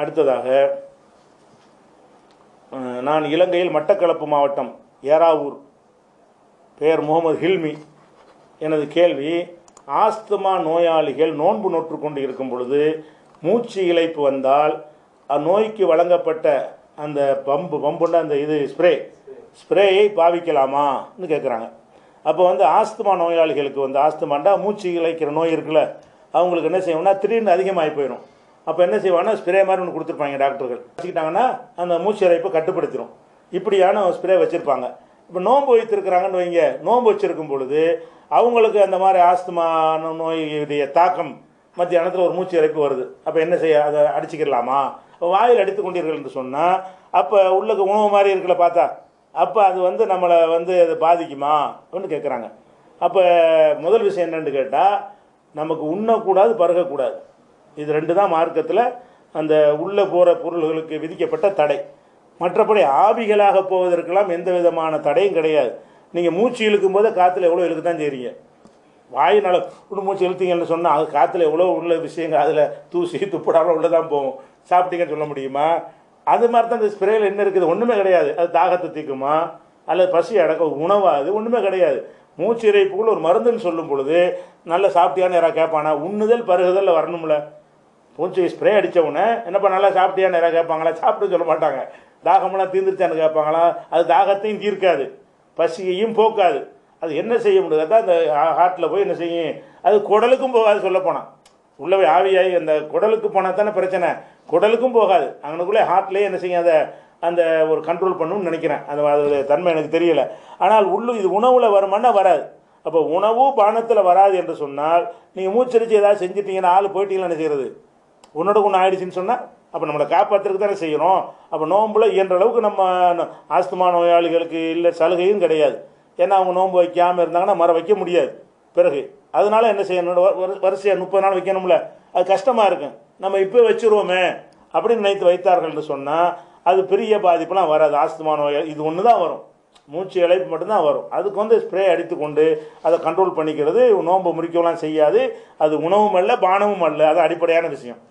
அடுத்ததாக நான் இலங்கையில் மட்டக்களப்பு மாவட்டம் ஏராவூர் பெயர் முகமது ஹில்மி. எனது கேள்வி ஆஸ்துமா நோயாளிகள் நோன்பு நோற்று கொண்டு இருக்கும் பொழுது மூச்சு இழைப்பு வந்தால் அந்நோய்க்கு வழங்கப்பட்ட அந்த பம்பு பம்புண்ட அந்த இது ஸ்ப்ரே ஸ்ப்ரேயை பாவிக்கலாமான்னு கேட்குறாங்க. அப்போ வந்து ஆஸ்துமா நோயாளிகளுக்கு வந்து ஆஸ்துமாண்டா மூச்சு இழைக்கிற நோய் இருக்குல்ல அவங்களுக்கு என்ன செய்யணும்னா திடீர்னு அதிகமாகி போயிடும். அப்போ என்ன செய்வாங்கன்னா ஸ்ப்ரே மாதிரி ஒன்று கொடுத்துருப்பாங்க டாக்டர்கள். வச்சுக்கிட்டாங்கன்னா அந்த மூச்சு அரைப்பை கட்டுப்படுத்திடும் இப்படியான ஸ்ப்ரே வச்சுருப்பாங்க. இப்போ நோன்பு வைத்திருக்கிறாங்கன்னு வைங்க நோன்பு வச்சுருக்கும் பொழுது அவங்களுக்கு அந்த மாதிரி ஆஸ்துமா நோயுடைய தாக்கம் மத்தியானத்தில் ஒரு மூச்சு இறைப்பு வருது. அப்போ என்ன செய்ய அதை அடிச்சுக்கிடலாமா? வாயில் அடித்து கொண்டீர்கள் என்று சொன்னால் அப்போ உள்ளுக்கு உணவு மாதிரி இருக்கல பார்த்தா அப்போ அது வந்து நம்மளை வந்து அது பாதிக்குமா? அப்படின்னு கேட்குறாங்க அப்போ முதல் விஷயம் என்னென்னு கேட்டால் நமக்கு உண்ணக்கூடாது பருகக்கூடாது. இது ரெண்டு தான் மார்க்கத்தில் அந்த உள்ளே போகிற பொருள்களுக்கு விதிக்கப்பட்ட தடை. மற்றபடி ஆவிகளாக போவதற்கெல்லாம் எந்த விதமான தடையும் கிடையாது. நீங்கள் மூச்சு இழுக்கும் போது காற்றுல எவ்வளோ இழுக்க தான் செய்கிறீங்க வாயினால் உள்ள மூச்சு இழுத்தீங்கன்னு சொன்னால் அது காற்றுல எவ்வளோ உள்ள விஷயங்கள் அதில் தூசி துப்படாமல் உள்ளே தான் போகும். சாப்பிட்டீங்கன்னு சொல்ல முடியுமா? அது மாதிரி தான் இந்த ஸ்ப்ரேயில் என்ன இருக்குது? ஒன்றுமே கிடையாது. அது தாகத்தை தீக்குமா? அல்லது பசி அடக்க உணவாது? ஒன்றுமே கிடையாது. மூச்சு ஒரு மருந்துன்னு சொல்லும் பொழுது நல்ல சாப்பிட்டியான்னு யாராவது கேட்பானா? உண்ணுதல் பருகுதல் வரணும்ல. பூச்சி ஸ்ப்ரே அடித்த உடனே என்னப்பா நல்லா சாப்பிட்டியா நிறையா கேட்பாங்களா? சாப்பிட்டு சொல்ல மாட்டாங்க. தாகமெல்லாம் தீர்ந்துருச்சான்னு கேட்பாங்களா? அது தாகத்தையும் தீர்க்காது. பசியையும் போக்காது. அது என்ன செய்ய முடியாது அதான் அந்த ஹார்ட்டில் போய் என்ன செய்யும்? அது குடலுக்கும் போகாது சொல்லப்போனால் போனால் ஆவியாகி அந்த குடலுக்கு போனால் தானே பிரச்சனை. குடலுக்கும் போகாது. அங்கனுக்குள்ளே ஹார்ட்லேயே என்ன செய்யும்? அதை அந்த ஒரு கண்ட்ரோல் பண்ணணும்னு நினைக்கிறேன். அந்த அதோடைய தன்மை எனக்கு தெரியலை. ஆனால் உள்ளு இது உணவில் வருமானா வராது. அப்போ உணவு பானத்தில் வராது என்று சொன்னால் நீங்கள் மூச்சரிச்சு ஏதாவது செஞ்சிட்டீங்கன்னா ஆள் போயிட்டீங்களா என்ன செய்கிறது உன்னோட ஒன்று ஆயிடுச்சுன்னு சொன்னால் அப்போ நம்மளை காப்பாற்றுறதுக்கு தானே செய்யணும். அப்போ நோம்புல இயன்ற அளவுக்கு நம்ம ஆஸ்துமா நோயாளிகளுக்கு இல்லை சலுகையும் கிடையாது. ஏன்னா அவங்க நோன்பு வைக்காமல் இருந்தாங்கன்னா மர வைக்க முடியாது. பிறகு அதனால் என்ன செய்யணும்? வரிசையாக வரு- முப்பது நாள் வைக்கணும்ல. அது கஷ்டமாக இருக்கும். நம்ம இப்போ வச்சிருவோமே அப்படின்னு நினைத்து வைத்தார்கள்னு சொன்னால் அது பெரிய பாதிப்புலாம் வராது. ஆஸ்துமா நோயாளி இது ஒன்று தான் வரும். மூச்சு இழைப்பு மட்டும்தான் வரும். அதுக்கு வந்து ஸ்ப்ரே அடித்து கொண்டு அதை கண்ட்ரோல் பண்ணிக்கிறது நோன்பு முறிக்கலாம் செய்யாது. அது உணவும் அல்ல பானமும் அல்ல. அது அடிப்படையான விஷயம்.